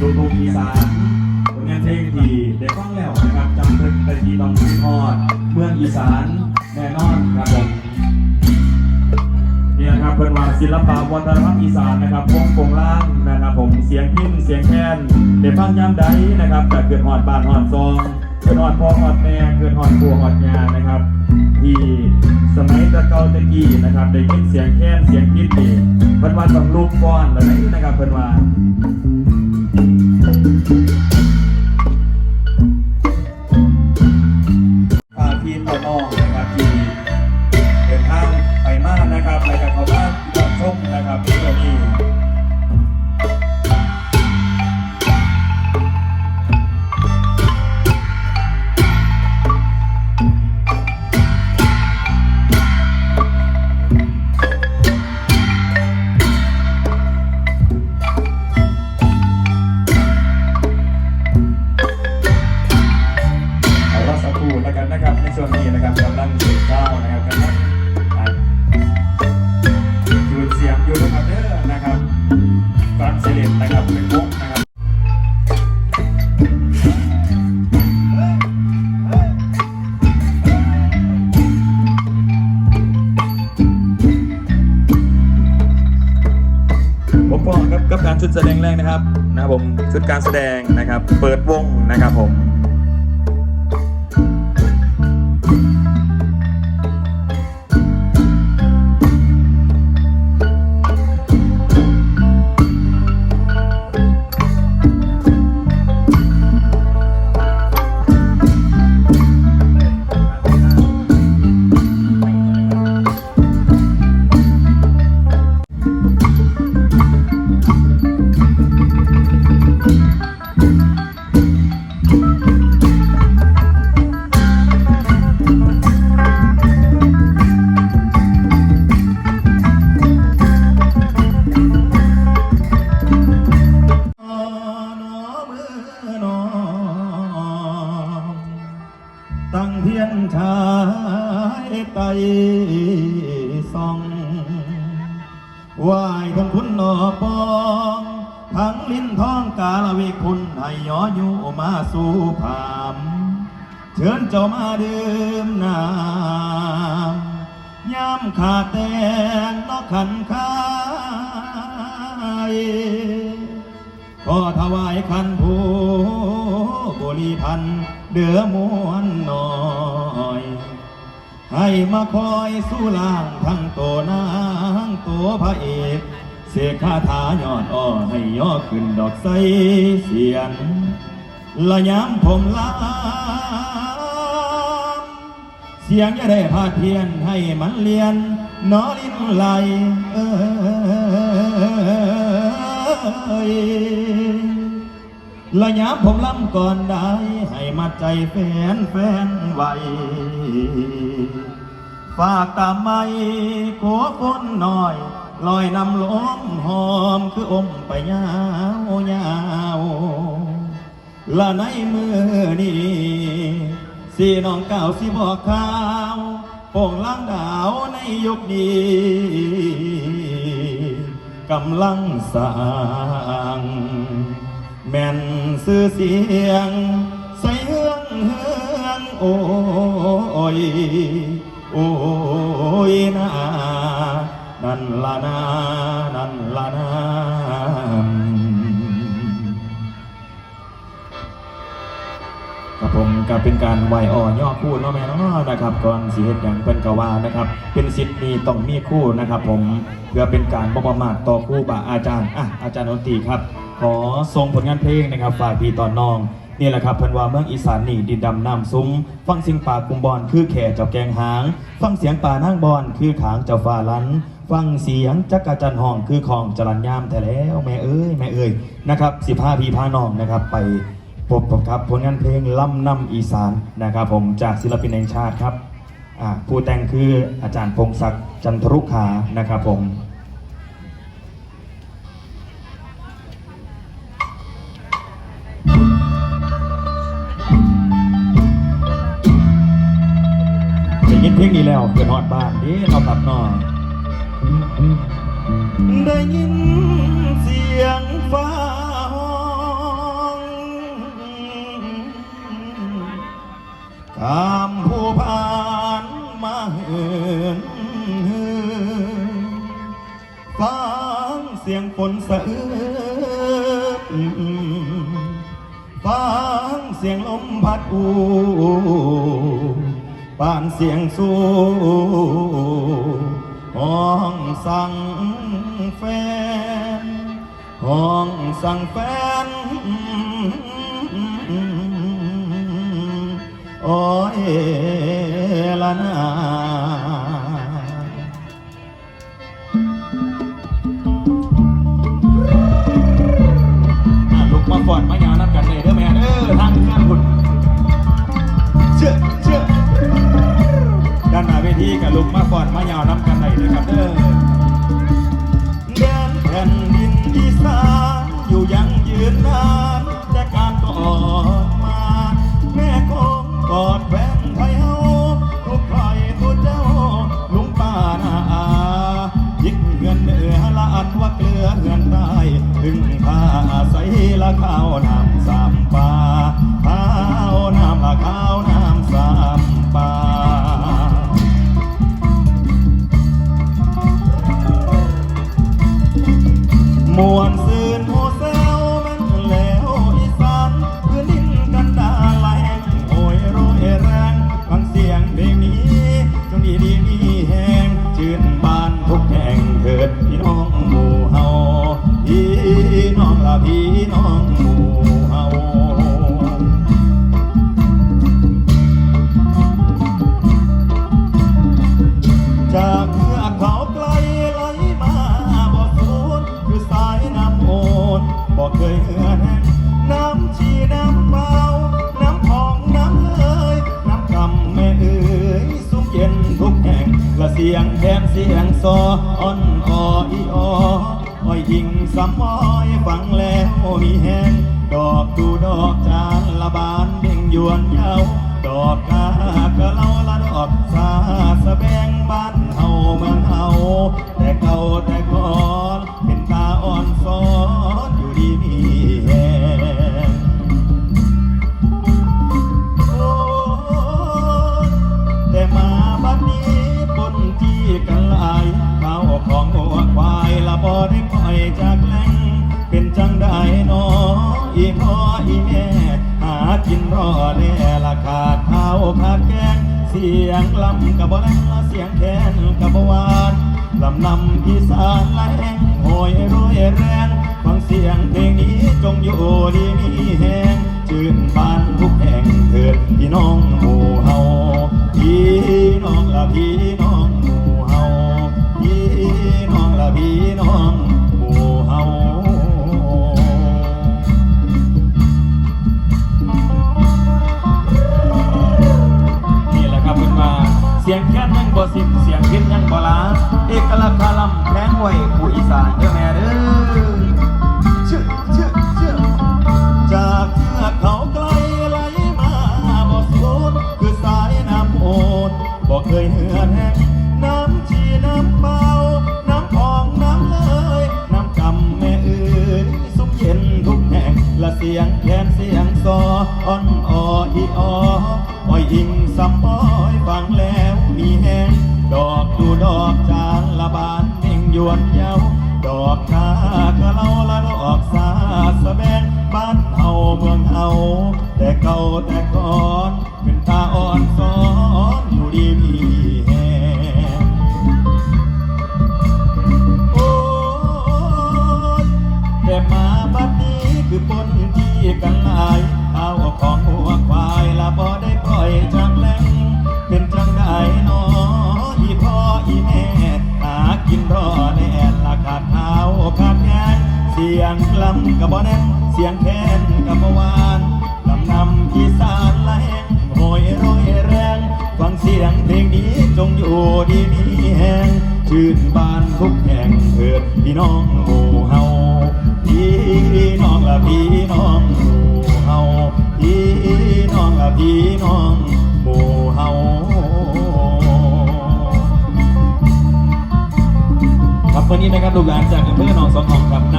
ลูกทุ่งอีสานผลงานเพลงที่ได้ฟังแล้วนะครับจำเป็นตะกี้ต้องทอด เมืองอีสานแน่นอนครับผมนี่นะครับเป็นว่าศิลปะวัฒนธรรมอีสานนะครับวงโปงล่างนะครับผมเสียงพิ้นเสียงแค้นได้ฟังยามใดนะครับแต่เกิดหอดบานหอดซองเกิดหอดพ่อหอดแม่เกิดหอดปู่หอดยานนะครับ ที่สมัยตะเกาตะกี้นะครับได้ยินเสียงแค้นเสียงพิ้นนี่เพิ่นว่าต้องลูกก้อนแล้วนี่นะครับเพิ่นว่า พ ผมพอครับกับการชุดแสดงแรกนะครับนะครับผมชุดการแสดงนะครับ เปิดวงนะครับผม ชิญเจ้ามาดื่มน้ำย้ำขาดแตงนอกขันคายขอถวายคันผู้บรีพันเดือมวนหน่อย ให้มาคอยสู้ล่างทั้งตัวนางตัวพระเอกเสกคาถายอดอ้อให้ย่อขึ้นดอกไสเสียนละยามผมลา สียงจะได้พาเพียนให้มันเลียนนอลินไหลเอยละยามผมล้ำก่อนได้ ให้มาใจแฟนแฟนไวฝากตามไม่ขัวคนหน่อยลอยนำลมหอมคืออมไปยาวยาวละในมือนี้ สีน้องเก่าวสิบอกข่าวโป่งล่างดาวในยุคนี้กำลังสร้างแม่นซื้อเสียง ใส่เฮืองเฮืองโอ้ยโอ้ยนานั่นละนานั่นละนา ครับผมก็เป็นการไหวอ่อย่อคู่เนาะแม่เนาะนะครับก่อนสีเฮ็ดอย่างเป็นกว่านะครับ เป็นสิทธิ์นี้ต้องมีคู่นะครับผมเพื่อเป็นการบ่ประมาทต่อคู่บาอาจารย์อะอาจารย์ดนตรีครับ ขอส่งผลงานเพลงนะครับฝากพี่ตอนน้องนี่แหละครับเพิ่นว่าเมืองอีสานนี่ดินดำน้ำซุ้มฟังเสียงป่ากุมบอนคือแข่เจ้าแกงหาง ฟังเสียงป่านั่งบอนคือขางเจ้าฟ้าลันฟังเสียงจักรจันทร์ห้องคือของจรัญยามแต่แล้วแม่เอ้ยแม่เอ้ยนะครับสิพาพี่พาน้องนะครับไป พบกับผลงานเพลงล่ำน้ำอีสานนะครับผมจากศิลปินแห่งชาติครับผู้แต่งคืออาจารย์พงศักดิ์จันทรุขานะครับผมได้ยินเพลงนี้แล้วเกิดฮอดบ้านเด้เอากลับนอนได้ยินเสียง สียงสู้ห้องสั่งแฟนห้องสั่งแฟนโอ้ยละนาลุกมาฟอดมายาวนับกันเลย ที่กับลุกมาฟอดมายาวนับกันเลยนะครับเด้อแดนแผ่นดินอีสานอยู่ยังยืนนานแต่การก็ออกมา แม่คงกอดแฟนไทยเฮาทุกใครตัวเจ้า ลุงป้านาอายิกเงินเหนือละอันว่าเกลือเงินใต้ถึงผ้าใสละข้าวนา สียงแคนเสียงซออ่อนอออีอออ้อยอิงสำอ้อยฟังแล้วมีแหงดอกดูดอกจานละบานเบ่งยวนเยาวดอกกากะเล่าละดอกสาสะแบงบ้านเฮาเมืองเฮาแต่เก่าแต่ก่อนเป็นตาอ่อนซ้อน ละบ่ได้ปล่อยจากแหล่งเป็นจังได้นออีพ่ออีแม่ หากินรอแน่ละขาดข้าวขาดแกงเสียงลำกับบ่แรงเสียงแคนกับบ่หวานลำนำอีสานละแหงโหยโรยแรงฟังเสียงเพลงนี้จงอยู่ดีมีแหงชื่นบานทุกแห่งเถิดพี่น้องหมู่เฮาพี่น้องละพี่น้อง ละพี่น้องผู้เฮานี่แหละครับเพิ่นมาเสียงแค้นยังบ่สิ้นเสียงพิษยังบ่ลาเอกลักษณ์คาลำแพงไว้ผู้อีสานเด้อแม่เด้อ นี้คือปนที่กันหลายข้าของหัวควายละบ่ได้ปล่อยจากแหล่งเป็นจังไดนออีพ่ออีแม่หากินรอแน่ละขาดข้าขาดแกงเสียงลำกับบ่แน่นเสียงแค้นกับบ่หวานลำนำอีสานละแหงโหยโรยแรงฟังเสียงเพลงนี้จงอยู่ดีมีแหงชื่นบานทุกแห่งเถิดพี่น้องหมู่เฮา พี่น้องละพี่น้องหมู่เฮาพี่น้องละพี่น้องหมู่เฮาครับวันนี้นะครับลูกหลานจากอำเภอหนองสองของครับน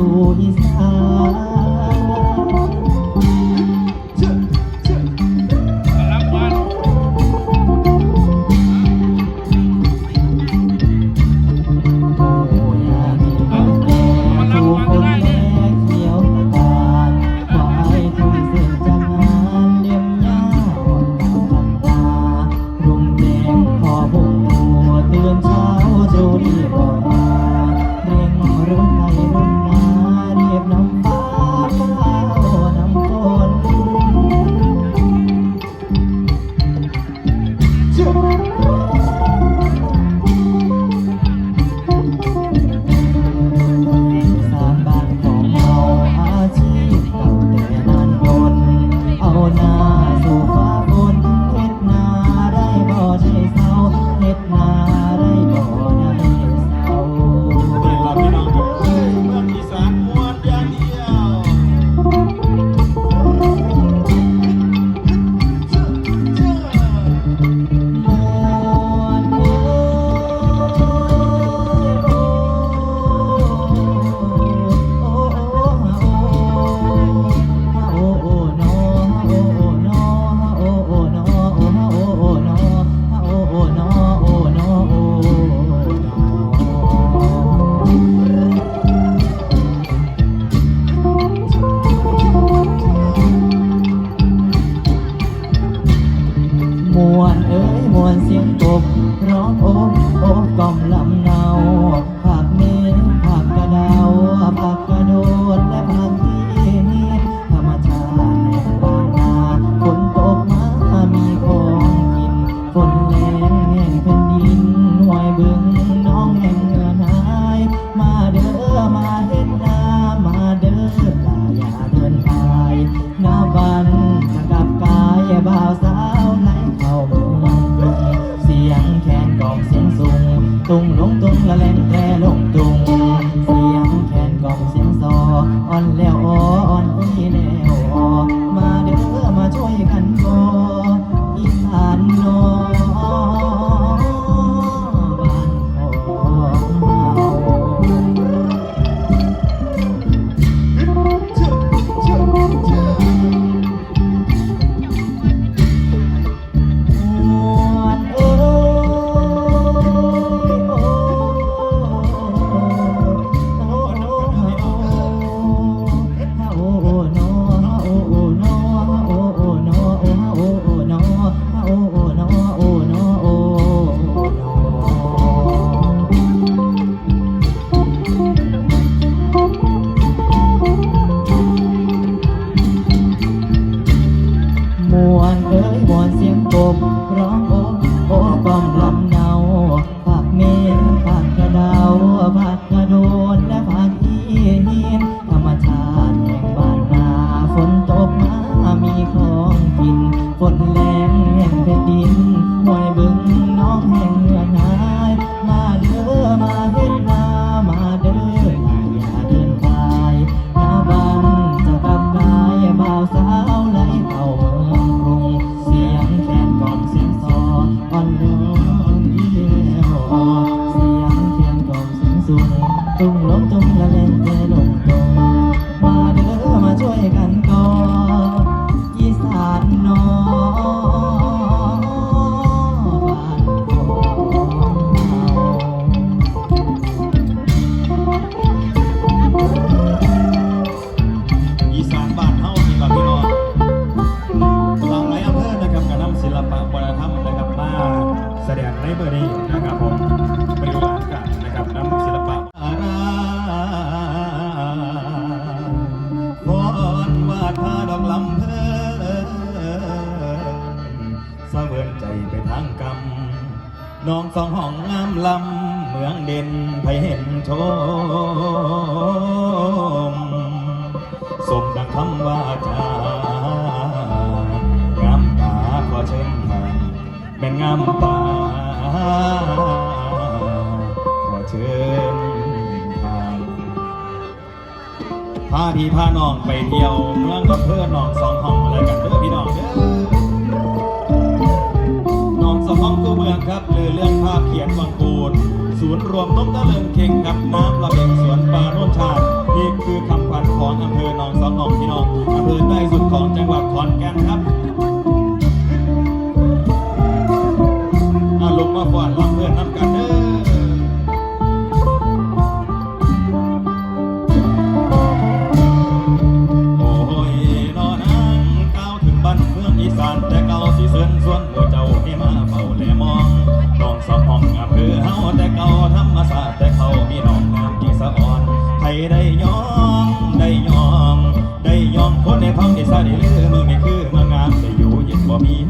สู่อี น้องสองห้องงามลำเมืองเด่นไปเห็นชมสมดังคำว่าจางามตาขอเชิญทางแม่นงามตาขอเชิญทางพาพี่พาน้องไปเที่ยวเมืองก็เพื่อนน้องสองห้องอะไรกันเด้อพี่น้องเด้อ เรื่องภาพเขียนวังกูลศูนย์รวมนกตะเลิงเข่งกับน้ำระเบิงสวนปลาโนนชาตินี่คือคำขวัญของอำเภอหนองสองหนองพี่น้องอำเภอใต้สุดของจังหวัดขอนแก่นครับอาลงมาฟ้อนลำเพื่อนน้ำกันเด้อ ไทยได้ยอมได้ยอมได้ยอมคนในพ้องในซาได้ลือมือไม่คือเมืองามจะอยู่เย็นบ่มีหอนม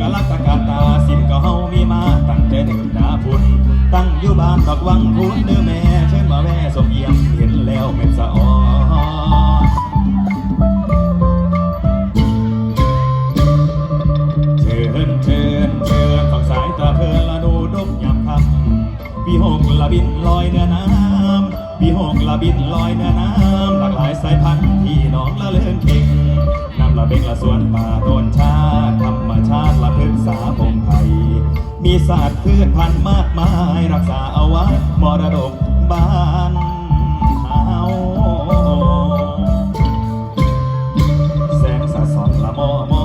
กลักษณ์ตะกาตาสินก็เฮามีมาตั้งแต่เดิมดาพุ่นตั้งอยู่บ้านดอกวังคุณเด้อแม่เชิญมาแว่สมเยี่ยมเห็นแล้วเม็ดสะออนเชิญเชิญเชิญฝั่งสายตาเพลินละดูดกยามค่ำปีหกละบินลอยเหนือน้ำปีหกละบินลอยเหนือน้ำหลากหลายสายพันธุ์ที่น้องละเลื่อนเข่ง ละเบงละสวนป่าต้นชาติธรรมชาติละพึกษาพงไทย มีศาสตร์พืชพันธุ์มากมายรักษาเอาไว้มรดกบ้านเฮาแสงสะสองละมอมอ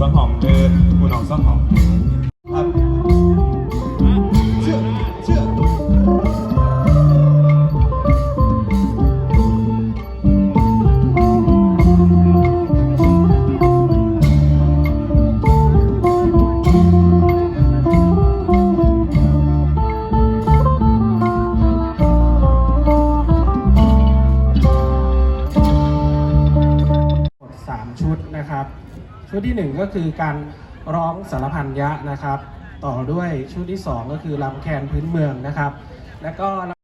ครูน้องสองห้ คือการร้องสารพันยะนะครับ ต่อด้วยชุดที่ 2 ก็คือลำแคนพื้นเมืองนะครับ แล้วก็